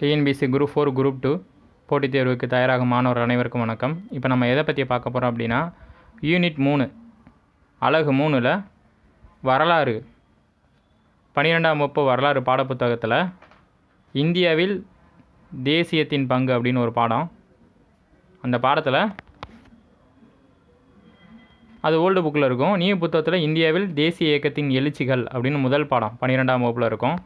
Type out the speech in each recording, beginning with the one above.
TNPSC group four group two போட்டித் தேர்வுக்கு தயாராகும் மாணவர் அனைவருக்கும் வணக்கம். இப்போ நம்ம எதை பற்றி பார்க்க போகிறோம் அப்படின்னா யூனிட் மூணு அழகு மூணில் வரலாறு பன்னிரெண்டாம் வகுப்பு வரலாறு பாடப்புத்தகத்தில் இந்தியாவில் தேசியத்தின் பங்கு அப்படின்னு ஒரு பாடம். அந்த பாடத்தில் அது ஓல்டு புக்கில் இருக்கும். நியூ புத்தகத்தில் இந்தியாவில் தேசிய இயக்கத்தின் எழுச்சிகள் அப்படின்னு முதல் பாடம் பன்னிரெண்டாம் வகுப்பில் இருக்கும்.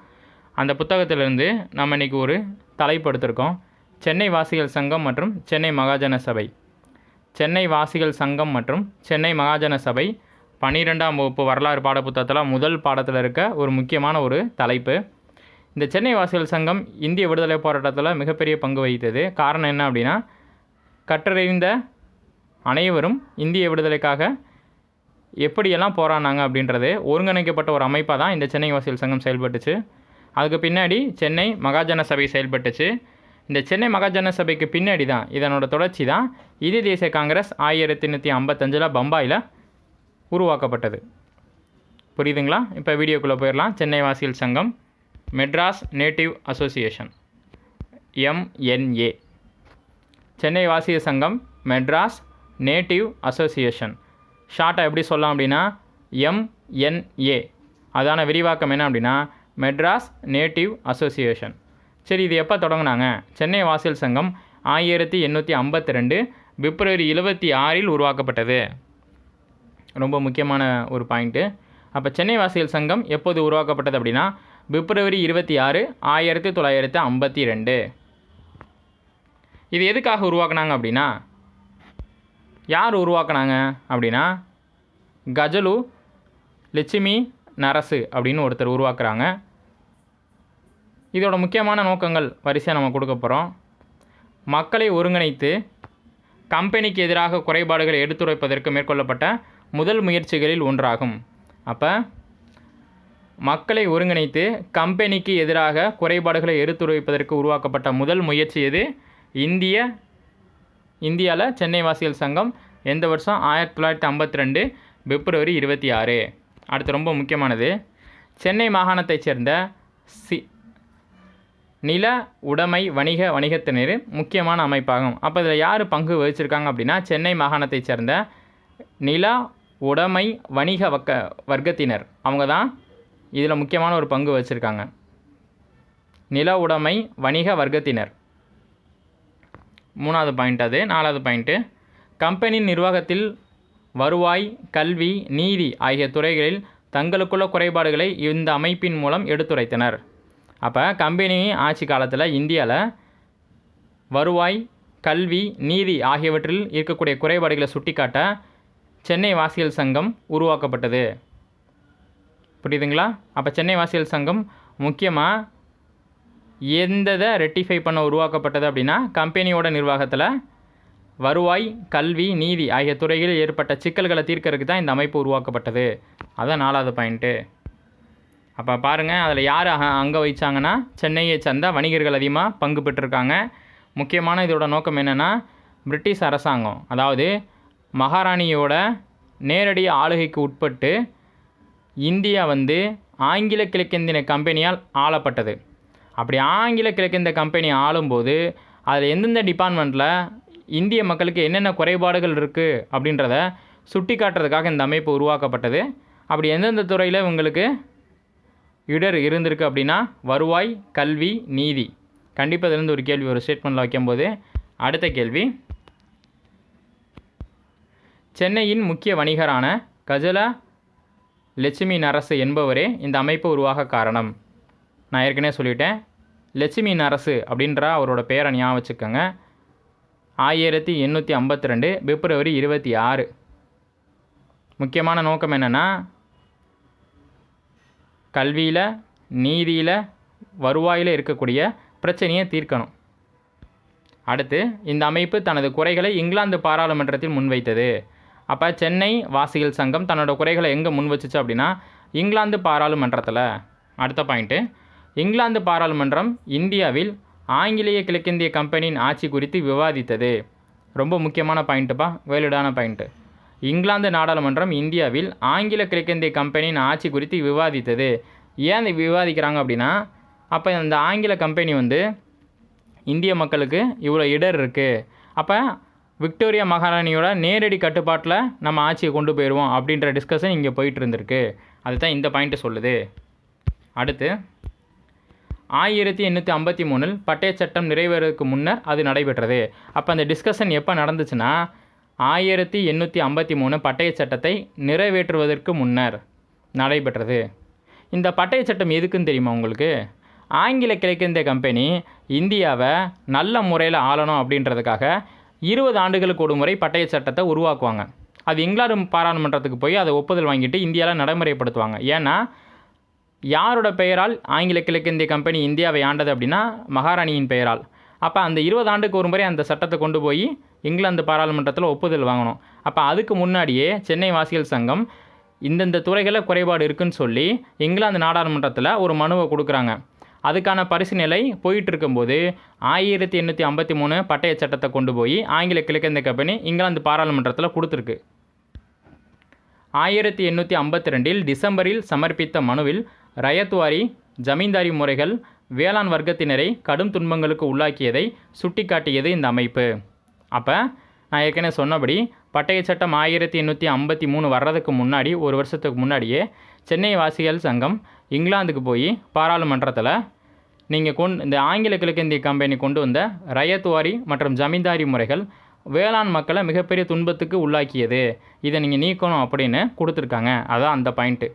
அந்த புத்தகத்திலிருந்து நம்ம இன்றைக்கி ஒரு தலைப்படுத்திருக்கோம் சென்னை வாசிகள் சங்கம் மற்றும் சென்னை மகாஜன சபை. சென்னை வாசிகள் சங்கம் மற்றும் சென்னை மகாஜன சபை பன்னிரெண்டாம் வகுப்பு வரலாறு பாடப்புத்தகத்தில் முதல் பாடத்தில் இருக்க ஒரு முக்கியமான ஒரு தலைப்பு. இந்த சென்னை வாசிகள் சங்கம் இந்திய விடுதலை போராட்டத்தில் மிகப்பெரிய பங்கு வகித்தது. காரணம் என்ன அப்படின்னா கற்றறிந்த அனைவரும் இந்திய விடுதலைக்காக எப்படியெல்லாம் போராடினாங்க அப்படின்றது ஒருங்கிணைக்கப்பட்ட ஒரு அமைப்பாக தான் இந்த சென்னை வாசிகள் சங்கம் செயல்பட்டுச்சு. அதுக்கு பின்னாடி சென்னை மகாஜன சபை செயல்பட்டுச்சு. இந்த சென்னை மகாஜன சபைக்கு பின்னாடி தான் இதனோட தொடர்ச்சி தான் இந்திய தேசிய காங்கிரஸ் ஆயிரத்தி எண்ணூற்றி ஐம்பத்தஞ்சில் பம்பாயில் உருவாக்கப்பட்டது. புரியுதுங்களா? இப்போ வீடியோக்குள்ளே போயிடலாம் சென்னை வாசிகள் சங்கம் Madras native association MNA Chennai வாசிய சங்கம் மெட்ராஸ் நேட்டிவ் அசோசியேஷன். ஷார்ட்டாக எப்படி சொல்லலாம் அப்படின்னா எம்என்ஏ அதான விரிவாக்கம் என்ன அப்படின்னா மெட்ராஸ் நேட்டிவ் அசோசியேஷன். சரி இது எப்போ தொடங்கினாங்க? சென்னை வாசியல் சங்கம் ஆயிரத்தி எண்ணூற்றி ஐம்பத்தி ரெண்டு பிப்ரவரி இருபத்தி ஆறில் உருவாக்கப்பட்டது. ரொம்ப முக்கியமான ஒரு பாயிண்ட்டு அப்போ சென்னை வாசியல் சங்கம் எப்போது உருவாக்கப்பட்டது அப்படின்னா பிப்ரவரி இருபத்தி ஆறு ஆயிரத்தி தொள்ளாயிரத்தி ஐம்பத்தி ரெண்டு இது எதுக்காக உருவாக்குனாங்க அப்படின்னா யார் உருவாக்குனாங்க அப்படின்னா கஜலு லட்சுமி நரசு அப்படின்னு ஒருத்தர் உருவாக்குறாங்க. இதோட முக்கியமான நோக்கங்கள் வரிசையாக நம்ம கொடுக்க போகிறோம் மக்களை ஒருங்கிணைத்து கம்பெனிக்கு எதிராக குறைபாடுகளை எடுத்துரைப்பதற்கு மேற்கொள்ளப்பட்ட முதல் முயற்சிகளில் ஒன்றாகும். அப்போ மக்களை ஒருங்கிணைத்து கம்பெனிக்கு எதிராக குறைபாடுகளை எடுத்துரைப்பதற்கு உருவாக்கப்பட்ட முதல் முயற்சி எது? இந்திய இந்தியாவில் சென்னை வாசிகள் சங்கம் எந்த வருஷம்? ஆயிரத்தி தொள்ளாயிரத்தி ஐம்பத்தி ரெண்டு பிப்ரவரி இருபத்தி ஆறு. அடுத்து ரொம்ப முக்கியமானது. சென்னை மாகாணத்தைச் சேர்ந்த சி நில உடைமை வணிக வணிகத்தினர் முக்கியமான அமைப்பாகும். அப்போ இதில் யார் பங்கு வகிச்சிருக்காங்க அப்படின்னா சென்னை மாகாணத்தைச் சேர்ந்த நில உடைமை வணிக வக்க வர்க்கத்தினர். அவங்க தான் இதில் முக்கியமான ஒரு பங்கு வச்சுருக்காங்க நில உடைமை வணிக வர்க்கத்தினர். மூணாவது பாயிண்ட் அது. நாலாவது பாயிண்ட்டு கம்பெனி நிர்வாகத்தில் வருவாய் கல்வி நீதி ஆகிய துறைகளில் தங்களுக்குள்ள குறைபாடுகளை இந்த அமைப்பின் மூலம் எடுத்துரைத்தனர். அப்போ கம்பெனி ஆட்சி காலத்தில் இந்தியாவில் வருவாய் கல்வி நீதி ஆகியவற்றில் இருக்கக்கூடிய குறைபாடுகளை சுட்டிக்காட்ட சென்னை வாசியல் சங்கம் உருவாக்கப்பட்டது. புரியுதுங்களா? அப்போ சென்னை வாசியல் சங்கம் முக்கியமாக எந்ததை ரெட்டிஃபை பண்ண உருவாக்கப்பட்டது அப்படின்னா கம்பெனியோட நிர்வாகத்தில் வருவாய் கல்வி நீதி ஆகிய துறைகளில் ஏற்பட்ட சிக்கல்களை தீர்க்கறதுக்கு தான் இந்த அமைப்பு உருவாக்கப்பட்டது. அதான் நாலாவது பாயிண்ட்டு அப்போ பாருங்கள் அதில் யார் அங்கே வைச்சாங்கன்னா சென்னையை சேர்ந்த வணிகர்கள் அதிகமாக பங்கு பெற்றிருக்காங்க. முக்கியமான இதோட நோக்கம் என்னென்னா பிரிட்டிஷ் அரசாங்கம் அதாவது மகாராணியோட நேரடி ஆளுகைக்கு உட்பட்டு இந்தியா வந்து ஆங்கில கிழக்கிந்திய கம்பெனியால் ஆளப்பட்டது. அப்படி ஆங்கில கிழக்கிந்திய கம்பெனி ஆளும்போது அதில் எந்தெந்த டிபார்ட்மெண்ட்டில் இந்திய மக்களுக்கு என்னென்ன குறைபாடுகள் இருக்குது அப்படின்றத சுட்டி காட்டுறதுக்காக இந்த அமைப்பு உருவாக்கப்பட்டது. அப்படி எந்தெந்த துறையில் உங்களுக்கு இடர் இருந்திருக்கு அப்படின்னா வருவாய் கல்வி நீதி. கண்டிப்பாக இதுலேருந்து ஒரு கேள்வி ஒரு ஸ்டேட்மெண்ட்டில் வைக்கும்போது அடுத்த கேள்வி. சென்னையின் முக்கிய வணிகரான கஜலா லட்சுமி நரசு என்பவரே இந்த அமைப்பு உருவாக காரணம். நான் ஏற்கனவே சொல்லிட்டேன். லட்சுமி நரசு அப்படின்ற அவரோட பேரை ஞாபகம் வச்சுக்கோங்க. ஆயிரத்தி எண்ணூற்றி ஐம்பத்தி ரெண்டு பிப்ரவரி இருபத்தி ஆறு. முக்கியமான நோக்கம் என்னென்னா கல்வியில் நீதியில் வருவாயில் இருக்கக்கூடிய பிரச்சனையை தீர்க்கணும். அடுத்து இந்த அமைப்பு தனது குறைகளை இங்கிலாந்து பாராளுமன்றத்தில் முன்வைத்தது. அப்போ சென்னை வாசிகள் சங்கம் தன்னோட குறைகளை எங்கே முன் வச்சுச்சு அப்படின்னா இங்கிலாந்து பாராளுமன்றத்தில். அடுத்த பாயிண்ட்டு இங்கிலாந்து பாராளுமன்றம் இந்தியாவில் ஆங்கிலேய கிழக்கிந்திய கம்பெனியின் ஆட்சி குறித்து விவாதித்தது. ரொம்ப முக்கியமான பாயிண்ட்டுப்பா வேலிடான பாயிண்ட்டு. இங்கிலாந்து நாடாளுமன்றம் இந்தியாவில் ஆங்கில கிழக்கிந்திய கம்பெனியின் ஆட்சி குறித்து விவாதித்தது. ஏன் விவாதிக்கிறாங்க அப்படின்னா அப்போ அந்த ஆங்கில கம்பெனி வந்து இந்திய மக்களுக்கு இவ்வளோ இடர் இருக்குது அப்போ விக்டோரியா மகாராணியோட நேரடி கட்டுப்பாட்டில் நம்ம ஆட்சியை கொண்டு போயிடுவோம் அப்படின்ற டிஸ்கஷன் இங்கே போயிட்டு இருந்திருக்கு. அதுதான் இந்த பாயிண்ட்டு சொல்லுது. அடுத்து ஆயிரத்தி எண்ணூற்றி ஐம்பத்தி மூணில் பட்டய சட்டம் நிறைவேறதுக்கு முன்னர் அது நடைபெற்றது. அப்போ அந்த டிஸ்கஷன் எப்போ நடந்துச்சுன்னா ஆயிரத்தி எண்ணூற்றி ஐம்பத்தி மூணு பட்டய சட்டத்தை நிறைவேற்றுவதற்கு முன்னர் நடைபெற்றது. இந்த பட்டய சட்டம் எதுக்குன்னு தெரியுமா உங்களுக்கு? ஆங்கில கிழக்கிந்திய கம்பெனி இந்தியாவை நல்ல முறையில் ஆளணும் அப்படின்றதுக்காக இருபது ஆண்டுகளுக்கு ஒரு முறை பட்டய சட்டத்தை உருவாக்குவாங்க. அது இங்கிலாந்து பாராளுமன்றத்துக்கு போய் அதை ஒப்புதல் வாங்கிட்டு இந்தியாவில் நடைமுறைப்படுத்துவாங்க. ஏன்னா யாரோட பெயரால் ஆங்கில கிழக்கிந்திய கம்பெனி இந்தியாவை ஆண்டது அப்படின்னா மகாராணியின் பெயரால். அப்போ அந்த இருபது ஆண்டுக்கு ஒரு முறை அந்த சட்டத்தை கொண்டு போய் இங்கிலாந்து பாராளுமன்றத்தில் ஒப்புதல் வாங்கணும். அப்போ அதுக்கு முன்னாடியே சென்னை வாசிகள் சங்கம் இந்தந்த துறைகளில் குறைபாடு இருக்குன்னு சொல்லி இங்கிலாந்து நாடாளுமன்றத்தில் ஒரு மனுவை கொடுக்குறாங்க. அதுக்கான பரிசீலனை போயிட்டு இருக்கும்போது ஆயிரத்தி எண்ணூற்றி ஐம்பத்தி மூணு பட்டய சட்டத்தை கொண்டு போய் ஆங்கில கிழக்கிந்திய கம்பெனி இங்கிலாந்து பாராளுமன்றத்தில் கொடுத்துருக்கு. ஆயிரத்தி எண்ணூற்றி ஐம்பத்தி ரெண்டில் டிசம்பரில் சமர்ப்பித்த மனுவில் ரயத்வாரி ஜமீன்தாரி முறைகள் வேளாண் வர்க்கத்தினரை கடும் துன்பங்களுக்கு உள்ளாக்கியதை சுட்டிக்காட்டியது இந்த அமைப்பு. அப்போ நான் ஏற்கனவே சொன்னபடி பட்டய சட்டம் ஆயிரத்தி எண்ணூற்றி ஐம்பத்தி மூணு வர்றதுக்கு முன்னாடி ஒரு வருஷத்துக்கு முன்னாடியே சென்னை வாசிகள் சங்கம் இங்கிலாந்துக்கு போய் பாராளுமன்றத்தில் நீங்கள் கொண்டு இந்த ஆங்கில கிழக்கிந்திய கம்பெனி கொண்டு வந்த ரயத்வாரி மற்றும் ஜமீன்தாரி முறைகள் வேளாண் மக்களை மிகப்பெரிய துன்பத்துக்கு உள்ளாக்கியது. இதை நீங்கள் நீக்கணும் அப்படின்னு கொடுத்துருக்காங்க. அதான் அந்த பாயிண்ட்டு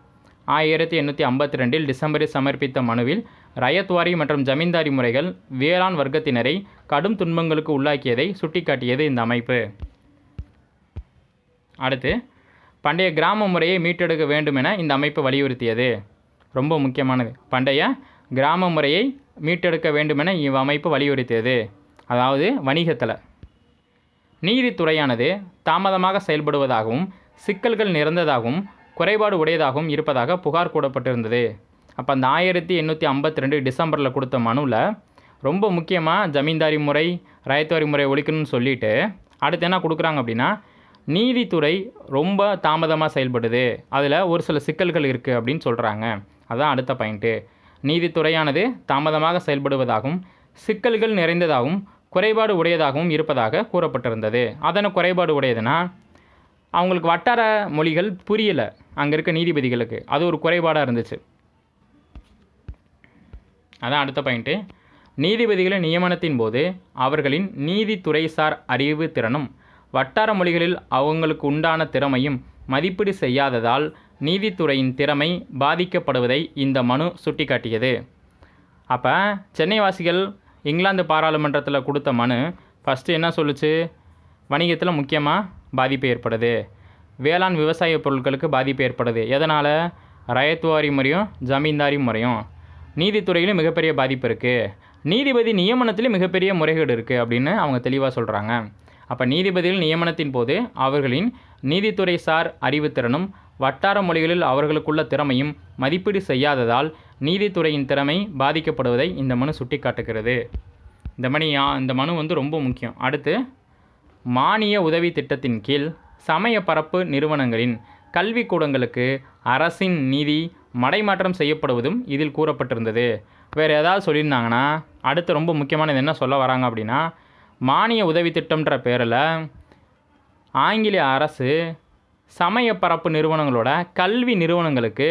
ஆயிரத்தி எண்ணூற்றி ஐம்பத்தி ரெண்டில் டிசம்பரில் சமர்ப்பித்த மனுவில் ரயத்வாரி மற்றும் ஜமீன்தாரி முறைகள் வேளாண் வர்க்கத்தினரை கடும் துன்பங்களுக்கு உள்ளாக்கியதை சுட்டிக்காட்டியது இந்த அமைப்பு. அடுத்து பண்டைய கிராம முறையை மீட்டெடுக்க வேண்டும் என இந்த அமைப்பு வலியுறுத்தியது. ரொம்ப முக்கியமானது. பண்டைய கிராம முறையை மீட்டெடுக்க வேண்டுமென இவ் அமைப்பு வலியுறுத்தியது. அதாவது வணிகத்தில். நீதித்துறையானது தாமதமாக செயல்படுவதாகவும் சிக்கல்கள் நிறந்ததாகவும் குறைபாடு உடையதாகவும் இருப்பதாக புகார் கூடப்பட்டிருந்தது அப்போ அந்த ஆயிரத்தி எண்ணூற்றி ஐம்பத்தி ரெண்டு டிசம்பரில் கொடுத்த மனுவில் ரொம்ப முக்கியமாக ஜமீன்தாரி முறை ரயத்துவாரி முறை ஒழிக்கணும்னு சொல்லிட்டு அடுத்து என்ன கொடுக்குறாங்க அப்படின்னா நீதித்துறை ரொம்ப தாமதமாக செயல்படுது. அதில் ஒரு சில சிக்கல்கள் இருக்குது அப்படின்னு சொல்கிறாங்க அதுதான் அடுத்த பாயிண்ட்டு. நீதித்துறையானது தாமதமாக செயல்படுவதாகவும் சிக்கல்கள் நிறைந்ததாகவும் குறைபாடு உடையதாகவும் இருப்பதாக கூறப்பட்டிருந்தது. அதன குறைபாடு உடையதுன்னா அவங்களுக்கு வட்டார மொழிகள் புரியலை. அங்கே இருக்க நீதிபதிகளுக்கு. அது ஒரு குறைபாடாக இருந்துச்சு. அதான் அடுத்த பாயிண்ட்டு நீதிபதிகளின் நியமனத்தின் போது அவர்களின் நீதித்துறைசார் அறிவு திறனும் வட்டார மொழிகளில் அவங்களுக்கு உண்டான திறமையும் மதிப்பீடு செய்யாததால் நீதித்துறையின் திறமை பாதிக்கப்படுவதை இந்த மனு சுட்டிக்காட்டியது. அப்போ சென்னை வாசிகள் இங்கிலாந்து பாராளுமன்றத்தில் கொடுத்த மனு ஃபஸ்ட்டு என்ன சொல்லுச்சு? வணிகத்தில் முக்கியமாக பாதிப்பு ஏற்படுது. வேளாண் விவசாய பொருட்களுக்கு பாதிப்பு ஏற்படுது. எதனால்? ரயத்துவாரி முறையும் ஜமீன்தாரி முறையும். நீதித்துறையிலும் மிகப்பெரிய பாதிப்பு இருக்குது நீதிபதி நியமனத்திலும் மிகப்பெரிய முறைகேடு இருக்குது அப்படின்னு அவங்க தெளிவாக சொல்கிறாங்க அப்போ நீதிபதிகள் நியமனத்தின் போது அவர்களின் நீதித்துறை சார் அறிவுத்திறனும் வட்டார மொழிகளில் அவர்களுக்குள்ள திறமையும் மதிப்பீடு செய்யாததால் நீதித்துறையின் திறமை பாதிக்கப்படுவதை இந்த மனு சுட்டிக்காட்டுகிறது. இந்த மணி இந்த மனு வந்து ரொம்ப முக்கியம். அடுத்து மானிய உதவி திட்டத்தின் கீழ் சமய பரப்பு நிறுவனங்களின் கல்விக்கூடங்களுக்கு அரசின் நிதி மடைமாற்றம் செய்யப்படுவதும் இதில் கூறப்பட்டிருந்தது. வேறு ஏதாவது சொல்லியிருந்தாங்கன்னா அடுத்து ரொம்ப முக்கியமானது என்ன சொல்ல வராங்க அப்படின்னா மானிய உதவி திட்டம்ன்ற பேரில் ஆங்கில அரசு சமய பரப்பு நிறுவனங்களோட கல்வி நிறுவனங்களுக்கு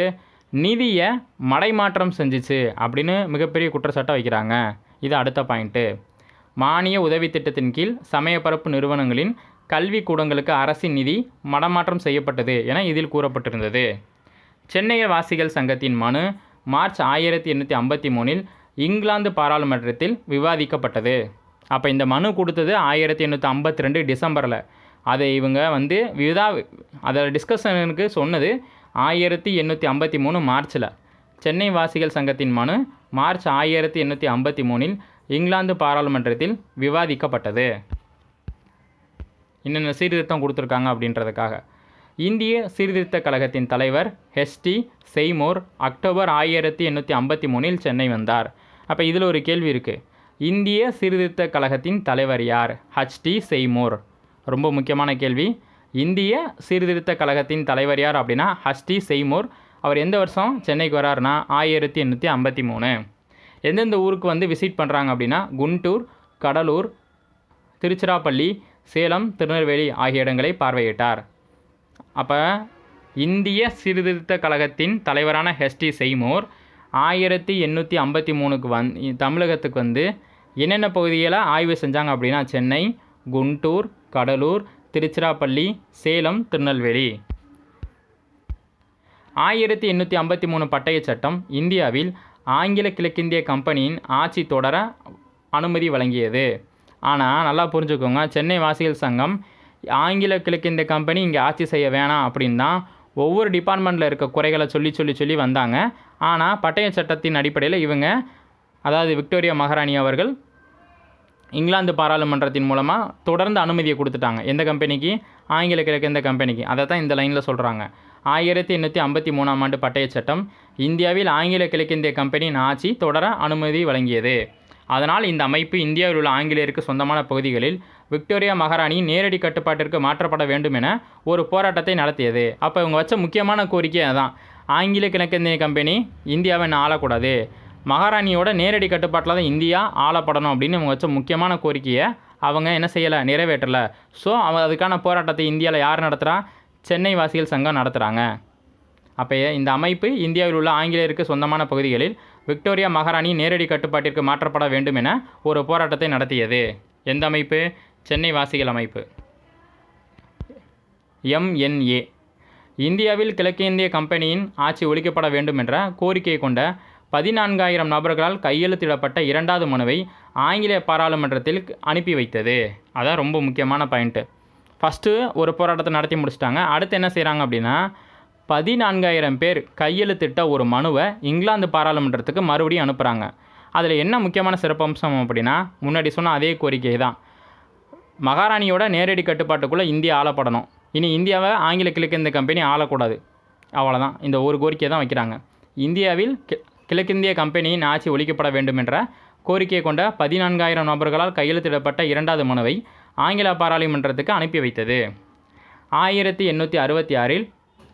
நிதியை மடைமாற்றம் செஞ்சுச்சு அப்படின்னு மிகப்பெரிய குற்றச்சாட்டை வைக்கிறாங்க. இது அடுத்த பாயிண்ட்டு. மானிய உதவி திட்டத்தின் கீழ் சமயப்பரப்பு நிறுவனங்களின் கல்வி கூடங்களுக்கு அரசின் நிதி மடமாற்றம் செய்யப்பட்டது என இதில் கூறப்பட்டிருந்தது. சென்னை வாசிகள் சங்கத்தின் மனு மார்ச் ஆயிரத்தி எண்ணூற்றி ஐம்பத்தி மூணில் இங்கிலாந்து பாராளுமன்றத்தில் விவாதிக்கப்பட்டது. அப்போ இந்த மனு கொடுத்தது ஆயிரத்தி எண்ணூற்றி ஐம்பத்தி ரெண்டு டிசம்பரில். அதை இவங்க வந்து விதா அதை டிஸ்கஷனுக்கு சொன்னது ஆயிரத்தி எண்ணூற்றி ஐம்பத்தி மூணு மார்ச்சில் சென்னை வாசிகள் சங்கத்தின் மனு மார்ச் ஆயிரத்தி எண்ணூற்றி ஐம்பத்தி மூணில் இங்கிலாந்து பாராளுமன்றத்தில் விவாதிக்கப்பட்டது. என்னென்ன சீர்திருத்தம் கொடுத்துருக்காங்க அப்படின்றதுக்காக. இந்திய சீர்திருத்த கழகத்தின் தலைவர் ஹெச்டி செய்மோர் அக்டோபர் ஆயிரத்தி எண்ணூற்றி ஐம்பத்தி மூணில் சென்னை வந்தார். அப்போ இதில் ஒரு கேள்வி இருக்குது இந்திய சீர்திருத்த கழகத்தின் தலைவர் யார்? HD Seymour. ரொம்ப முக்கியமான கேள்வி. இந்திய சீர்திருத்த கழகத்தின் தலைவர் யார் அப்படின்னா ஹஸ்டி செய்மோர். அவர் எந்த வருஷம் சென்னைக்கு வராருனா ஆயிரத்தி எண்ணூற்றி ஐம்பத்தி மூணு. எந்தெந்த ஊருக்கு வந்து விசிட் பண்ணுறாங்க அப்படின்னா குண்டூர் கடலூர் திருச்சிராப்பள்ளி சேலம் திருநெல்வேலி ஆகிய இடங்களை பார்வையிட்டார். அப்போ இந்திய சீர்திருத்த கழகத்தின் தலைவரான ஹெச்டி செய்மோர் ஆயிரத்தி எண்ணூற்றி ஐம்பத்தி மூணுக்கு வந் தமிழகத்துக்கு வந்து என்னென்ன பகுதிகளை ஆய்வு செஞ்சாங்க அப்படின்னா சென்னை குண்டூர் கடலூர் திருச்சிராப்பள்ளி சேலம் திருநெல்வேலி. ஆயிரத்தி எண்ணூற்றி ஐம்பத்தி மூணு பட்டய சட்டம் இந்தியாவில் ஆங்கில கிழக்கிந்திய கம்பெனியின் ஆட்சி தொடர அனுமதி வழங்கியது. ஆனால் நல்லா புரிஞ்சுக்கோங்க சென்னை வாசிகள் சங்கம் ஆங்கில கிழக்கிந்திய கம்பெனி இங்கே ஆட்சி செய்ய வேணாம் அப்படின்னு தான் ஒவ்வொரு டிபார்ட்மெண்ட்டில் இருக்க குறைகளை சொல்லி சொல்லி சொல்லி வந்தாங்க. ஆனால் பட்டய சட்டத்தின் அடிப்படையில் இவங்க அதாவது விக்டோரியா மகாராணி அவர்கள் இங்கிலாந்து பாராளுமன்றத்தின் மூலமாக தொடர்ந்து அனுமதியை கொடுத்துட்டாங்க. எந்த கம்பெனிக்கு ஆங்கில கிழக்கிந்த கம்பெனிக்கு அதை தான் இந்த லைனில் சொல்கிறாங்க ஆயிரத்தி எண்ணூற்றி ஐம்பத்தி மூணாம் ஆண்டு பட்டய சட்டம் இந்தியாவில் ஆங்கில கிழக்கிந்திய கம்பெனியின் ஆட்சி தொடர அனுமதி வழங்கியது. அதனால் இந்த அமைப்பு இந்தியாவில் உள்ள ஆங்கிலேயருக்கு சொந்தமான பகுதிகளில் விக்டோரியா மகாராணி நேரடி கட்டுப்பாட்டிற்கு மாற்றப்பட வேண்டும் என ஒரு போராட்டத்தை நடத்தியது. அப்போ இவங்க வச்ச முக்கியமான கோரிக்கை அதான். ஆங்கில கிழக்கிந்திய கம்பெனி இந்தியாவை என்ன ஆளக்கூடாது. மகாராணியோட நேரடி கட்டுப்பாட்டில் தான் இந்தியா ஆளப்படணும் அப்படின்னு இவங்க வச்ச முக்கியமான கோரிக்கையை அவங்க என்ன செய்யலை? நிறைவேற்றலை. ஸோ அவ அதுக்கான போராட்டத்தை இந்தியாவில் யார் நடத்துகிறா சென்னை வாசிகள் சங்கம் நடத்துகிறாங்க அப்போ இந்த அமைப்பு இந்தியாவில் உள்ள ஆங்கிலேயருக்கு சொந்தமான பகுதிகளில் விக்டோரியா மகாராணி நேரடி கட்டுப்பாட்டிற்கு மாற்றப்பட வேண்டும் என ஒரு போராட்டத்தை நடத்தியது. எந்த அமைப்பு? சென்னை வாசிகள் அமைப்பு. எம்என்ஏ இந்தியாவில் கிழக்கிந்திய கம்பெனியின் ஆட்சி ஒழிக்கப்பட வேண்டும் என்ற கோரிக்கை கொண்ட பதினான்காயிரம் நபர்களால் கையெழுத்திடப்பட்ட இரண்டாவது மனுவை ஆங்கிலேய பாராளுமன்றத்தில் அனுப்பி வைத்தது. அதான் ரொம்ப முக்கியமான பாயிண்ட்டு ஃபஸ்ட்டு ஒரு போராட்டத்தை நடத்தி முடிச்சிட்டாங்க. அடுத்து என்ன செய்கிறாங்க அப்படின்னா பதினான்காயிரம் பேர் கையெழுத்திட்ட ஒரு மனுவை இங்கிலாந்து பாராளுமன்றத்துக்கு மறுபடியும் அனுப்புகிறாங்க அதில் என்ன முக்கியமான சிறப்பம்சம் அப்படின்னா முன்னாடி சொன்ன அதே கோரிக்கை தான். மகாராணியோட நேரடி கட்டுப்பாட்டுக்குள்ளே இந்தியா ஆளப்படணும். இனி இந்தியாவை ஆங்கில கிழக்கிந்திய கம்பெனி ஆளக்கூடாது. அவ்வளோதான் இந்த ஒரு கோரிக்கை தான் வைக்கிறாங்க. இந்தியாவில் கி கிழக்கிந்திய கம்பெனியின் ஆட்சி ஒழிக்கப்பட வேண்டும் என்ற கோரிக்கை கொண்ட பதினான்காயிரம் நபர்களால் கையெழுத்திடப்பட்ட இரண்டாவது மனுவை ஆங்கில பாராளுமன்றத்துக்கு அனுப்பி வைத்தது. ஆயிரத்தி எண்ணூற்றி அறுபத்தி ஆறில்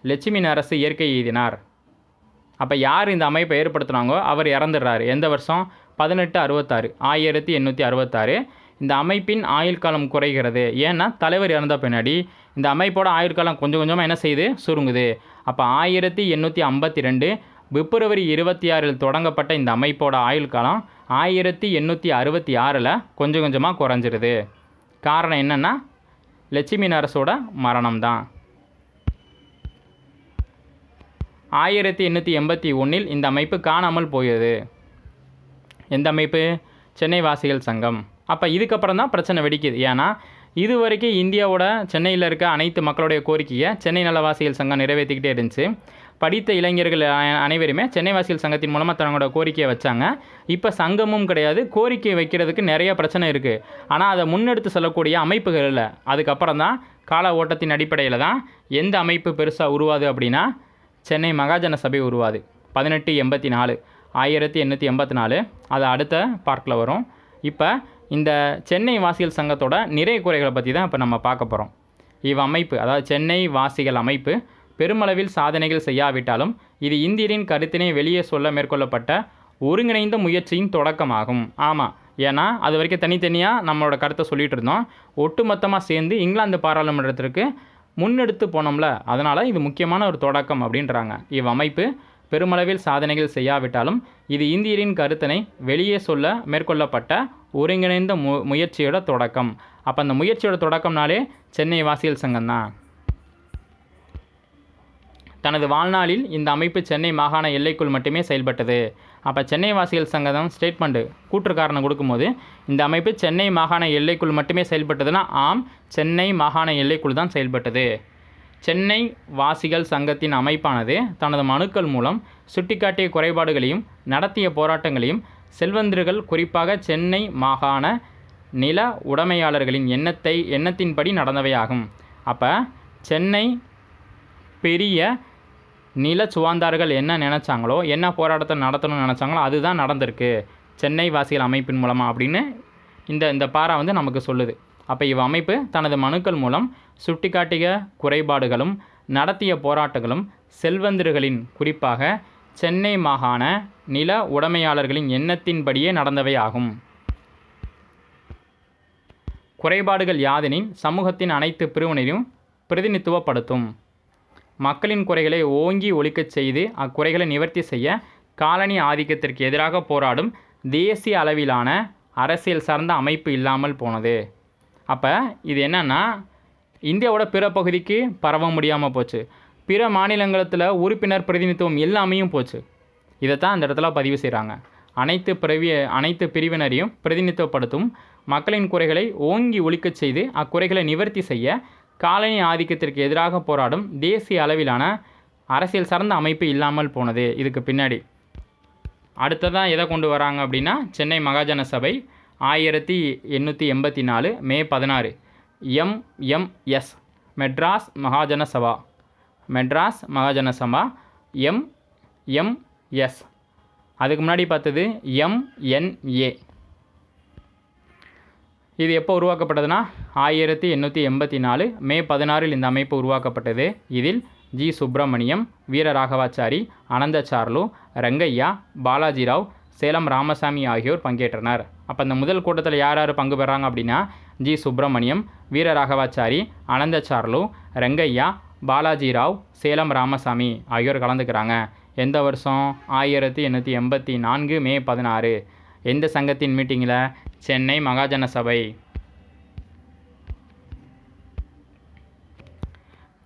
லட்சுமி அரசு இயற்கை எய்தினார். அப்போ யார் இந்த அமைப்பை ஏற்படுத்துனாங்கோ அவர் இறந்துடுறாரு. எந்த வருஷம்? பதினெட்டு அறுபத்தாறு. ஆயிரத்தி எண்ணூற்றி அறுபத்தாறு. இந்த அமைப்பின் ஆயுள் காலம் குறைகிறது. ஏன்னா தலைவர் இறந்த பின்னாடி இந்த அமைப்போட ஆயுள் காலம் கொஞ்சம் கொஞ்சமாக என்ன செய்யுது சுருங்குது. அப்போ ஆயிரத்தி எண்ணூற்றி ஐம்பத்தி ரெண்டு பிப்ரவரி இருபத்தி ஆறில் தொடங்கப்பட்ட இந்த அமைப்போட ஆயுள் காலம் ஆயிரத்தி எண்ணூற்றி அறுபத்தி ஆறில் கொஞ்சம் கொஞ்சமாக குறைஞ்சிருது. காரணம் என்னென்னா லட்சுமி நரசோட மரணம் தான் ஆயிரத்தி எண்ணூற்றி எண்பத்தி ஒன்றில் இந்த அமைப்பு காணாமல் போயது. எந்த அமைப்பு? சென்னை வாசிகள் சங்கம். அப்போ இதுக்கப்புறம் தான் பிரச்சனை வெடிக்குது. ஏன்னா இது வரைக்கும் இந்தியாவோட சென்னையில் இருக்க அனைத்து மக்களுடைய கோரிக்கையை சென்னை நலவாசிகள் சங்கம் நிறைவேற்றிக்கிட்டே இருந்துச்சு. படித்த இளைஞர்கள் அனைவருமே சென்னை வாசிகள் சங்கத்தின் மூலமாக தங்களோட கோரிக்கையை வச்சாங்க. இப்போ சங்கமும் கிடையாது. கோரிக்கை வைக்கிறதுக்கு நிறைய பிரச்சனை இருக்குது ஆனால் அதை முன்னெடுத்து செல்லக்கூடிய அமைப்புகள் இல்லை. அதுக்கப்புறம் தான் கால ஓட்டத்தின் அடிப்படையில் தான் எந்த அமைப்பு பெருசாக உருவாது அப்படின்னா சென்னை மகாஜன சபை உருவாது. பதினெட்டு எண்பத்தி நாலு ஆயிரத்தி எண்ணூற்றி எண்பத்தி நாலு அது அடுத்த பார்க்கில் வரும். இப்போ இந்த சென்னை வாசிகள் சங்கத்தோட நிறை குறைகளை பற்றி தான் இப்போ நம்ம பார்க்க போகிறோம் இவ் அமைப்பு அதாவது சென்னை வாசிகள் அமைப்பு பெருமளவில் சாதனைகள் செய்யாவிட்டாலும் இது இந்தியரின் கருத்தினை வெளியே சொல்ல மேற்கொள்ளப்பட்ட ஒருங்கிணைந்த முயற்சியின் தொடக்கமாகும். ஆமாம் ஏன்னா அது வரைக்கும் தனித்தனியாக நம்மளோட கருத்தை சொல்லிகிட்டு இருந்தோம். ஒட்டுமொத்தமாக சேர்ந்து இங்கிலாந்து பாராளுமன்றத்திற்கு முன்னெடுத்து போனோம்ல அதனால் இது முக்கியமான ஒரு தொடக்கம் அப்படின்றாங்க. இவ்வமைப்பு பெருமளவில் சாதனைகள் செய்யாவிட்டாலும் இது இந்தியரின் கருத்தினை வெளியே சொல்ல மேற்கொள்ளப்பட்ட ஒருங்கிணைந்த மு முயற்சியோட தொடக்கம். அப்போ அந்த முயற்சியோட தொடக்கம்னாலே சென்னை வாசிகள் சங்கம் தான். தனது வாழ்நாளில் இந்த அமைப்பு சென்னை மாகாண எல்லைக்குள் மட்டுமே செயல்பட்டது. அப்போ சென்னை வாசிகள் சங்கம் ஸ்டேட்மெண்ட்டு கூற்று காரணம் கொடுக்கும்போது இந்த அமைப்பு சென்னை மாகாண எல்லைக்குள் மட்டுமே செயல்பட்டதுன்னா ஆம் சென்னை மாகாண எல்லைக்குள் தான் செயல்பட்டது. சென்னை வாசிகள் சங்கத்தின் அமைப்பானது தனது மனுக்கள் மூலம் சுட்டிக்காட்டிய குறைபாடுகளையும் நடத்திய போராட்டங்களையும் செல்வந்தர்கள் குறிப்பாக சென்னை மாகாண நில உடைமையாளர்களின் எண்ணத்தை எண்ணத்தின்படி நடந்தவையாகும். அப்போ சென்னை பெரிய நில சுவாந்தார்கள் என்ன நினச்சாங்களோ என்ன போராட்டத்தை நடத்தணும்னு நினச்சாங்களோ அதுதான் நடந்திருக்கு. சென்னை வாசிகள் அமைப்பின் மூலமாக அப்படின்னு இந்த இந்த பாரா வந்து நமக்கு சொல்லுது. அப்போ இவ் அமைப்பு தனது மனுக்கள் மூலம் சுட்டிக்காட்டிய குறைபாடுகளும் நடத்திய போராட்டங்களும் செல்வந்தர்களின் குறிப்பாக சென்னை மாகாண நில உடைமையாளர்களின் எண்ணத்தின்படியே நடந்தவை ஆகும். குறைபாடுகள் யாதெனின் சமூகத்தின் அனைத்து பிரிவினரையும் பிரதிநிதித்துவப்படுத்தும். மக்களின் குறைகளை ஓங்கி ஒழிக்கச் செய்து அக்குறைகளை நிவர்த்தி செய்ய காலனி ஆதிக்கத்திற்கு எதிராக போராடும் தேசிய அளவிலான அரசியல் சார்ந்த அமைப்பு இல்லாமல் போனது. அப்போ இது என்னன்னா இந்தியாவோட பிற பகுதிக்கு பரவ முடியாமல் போச்சு. பிற மாநிலங்களத்தில் உறுப்பினர் பிரதிநிதித்துவம் எல்லாமையும் போச்சு. இதைத்தான் அந்த இடத்துல பதிவு செய்கிறாங்க அனைத்து பிறவி அனைத்து பிரிவினரையும் பிரதிநிதித்துவப்படுத்தும் மக்களின் குறைகளை ஓங்கி ஒழிக்கச் செய்து அக்குறைகளை நிவர்த்தி செய்ய காலனி ஆதிக்கத்திற்கு எதிராக போராடும் தேசிய அளவிலான அரசியல் சார்ந்த அமைப்பு இல்லாமல் போனது. இதுக்கு பின்னாடி. அடுத்ததாக எதை கொண்டு வராங்க அப்படின்னா சென்னை மகாஜன சபை ஆயிரத்தி எண்ணூற்றி எண்பத்தி நாலு மே பதினாறு. எம்எம்எஸ் மெட்ராஸ் மகாஜன சபா. மெட்ராஸ் மகாஜன சபா எம்எம்எஸ் அதுக்கு முன்னாடி பார்த்தது எம்என்ஏ இது எப்போ உருவாக்கப்பட்டதுன்னா ஆயிரத்தி எண்ணூற்றி எண்பத்தி நாலு மே பதினாறில் இந்த அமைப்பு உருவாக்கப்பட்டது. இதில் ஜி. சுப்பிரமணியம் வீரராகவாச்சாரி அனந்த சார்லு ரங்கையா பாலாஜிராவ் சேலம் ராமசாமி ஆகியோர் பங்கேற்றனர். அப்போ இந்த முதல் கூட்டத்தில் யார் யார் பங்கு பெறாங்க அப்படின்னா ஜி. சுப்பிரமணியம் வீரராகவாச்சாரி அனந்த சார்லு ரங்கையா பாலாஜிராவ் சேலம் ராமசாமி ஆகியோர் கலந்துக்கிறாங்க. எந்த வருஷம்? ஆயிரத்தி எண்ணூற்றி எண்பத்தி நான்கு மே பதினாறு. எந்த சங்கத்தின் மீட்டிங்கில் சென்னை மகாஜன சபை.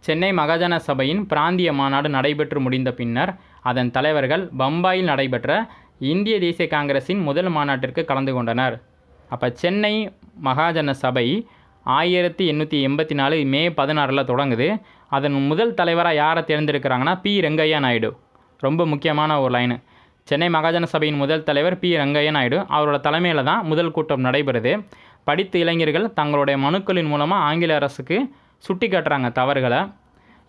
சென்னை மகாஜன சபையின் பிராந்திய மாநாடு நடைபெற்று முடிந்த பின்னர் அதன் தலைவர்கள் பம்பாயில் நடைபெற்ற இந்திய தேசிய காங்கிரஸின் முதல் மாநாட்டிற்கு கலந்து கொண்டனர். அப்போ சென்னை மகாஜன சபை ஆயிரத்தி எண்ணூற்றி எண்பத்தி நாலு மே பதினாறில் தொடங்குது. அதன் முதல் தலைவராக யாரை தேர்ந்தெடுக்கிறாங்கன்னா பி. ரெங்கையா நாயுடு. ரொம்ப முக்கியமான ஒரு லைனு. சென்னை மகாஜன சபையின் முதல் தலைவர் பி ரங்கையா நாயுடு அவரோட தலைமையில் தான் முதல் கூட்டம் நடைபெறுது. படித்த இளைஞர்கள் தங்களுடைய மனுக்களின் மூலமாக ஆங்கில அரசுக்கு சுட்டி காட்டுறாங்க தவறுகளை.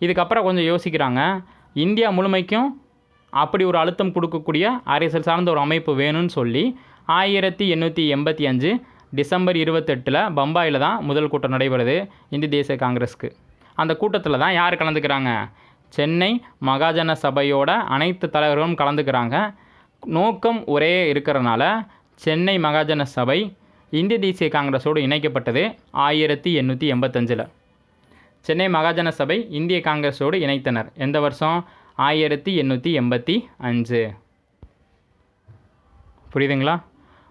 இதுக்கப்புறம் கொஞ்சம் யோசிக்கிறாங்க. இந்தியா முழுமைக்கும் அப்படி ஒரு அழுத்தம் கொடுக்கக்கூடிய அரசியல் சார்ந்த ஒரு அமைப்பு வேணும்னு சொல்லி ஆயிரத்தி எண்ணூற்றி எண்பத்தி அஞ்சு டிசம்பர் இருபத்தெட்டில் பம்பாயில் தான் முதல் கூட்டம் நடைபெறுது இந்திய தேசிய காங்கிரஸ்க்கு. அந்த கூட்டத்தில் தான் யார் கலந்துக்கிறாங்க? சென்னை மகாஜன சபையோட அனைத்து தலைவர்களும் கலந்துக்கிறாங்க. நோக்கம் ஒரே இருக்கிறனால சென்னை மகாஜன சபை இந்திய தேசிய காங்கிரஸோடு இணைக்கப்பட்டது ஆயிரத்தி எண்ணூற்றி எண்பத்தஞ்சில். சென்னை மகாஜன சபை இந்திய காங்கிரஸோடு இணைத்தனர். எந்த வருஷம்? ஆயிரத்தி எண்ணூற்றி எண்பத்தி அஞ்சு. புரியுதுங்களா?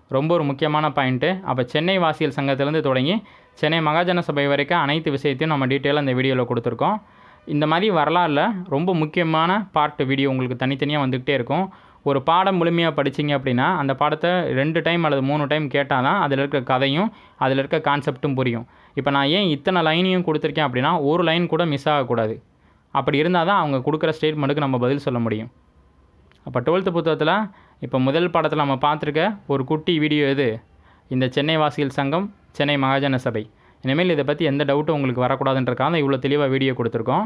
ரொம்ப ஒரு முக்கியமான பாயிண்ட்டு. அப்போ சென்னை வாசியல் சங்கத்திலேருந்து தொடங்கி சென்னை மகாஜன சபை வரைக்கும் அனைத்து விஷயத்தையும் நம்ம டீட்டெயிலாக இந்த வீடியோவில் கொடுத்துருக்கோம். இந்த மாதிரி வரலாறுல ரொம்ப முக்கியமான பார்ட் வீடியோ உங்களுக்கு தனித்தனியாக வந்துக்கிட்டே இருக்கும். ஒரு பாடம் முழுமையாக படிச்சீங்க அப்படின்னா அந்த பாடத்தை ரெண்டு டைம் அல்லது மூணு டைம் கேட்டால் தான் அதில் இருக்க கதையும் அதில் இருக்க கான்செப்ட்டும் புரியும். இப்போ நான் ஏன் இத்தனை லைனையும் கொடுத்துருக்கேன் அப்படின்னா ஒரு லைன் கூட மிஸ் ஆகக்கூடாது. அப்படி இருந்தால் தான் அவங்க கொடுக்குற ஸ்டேட்மெண்ட்டுக்கு நம்ம பதில் சொல்ல முடியும். அப்போ டுவெல்த்து புத்தகத்தில் இப்போ முதல் பாடத்தில் நம்ம பார்த்துருக்க ஒரு குட்டி வீடியோ இது இந்த சென்னை வாசிகள் சங்கம் சென்னை மகாஜன சபை. இனிமேல் இதை பற்றி எந்த டவுட்டும் உங்களுக்கு வரக்கூடாதுன்றக்காக இவ்வளோ தெளிவாக வீடியோ கொடுத்துருக்கோம்.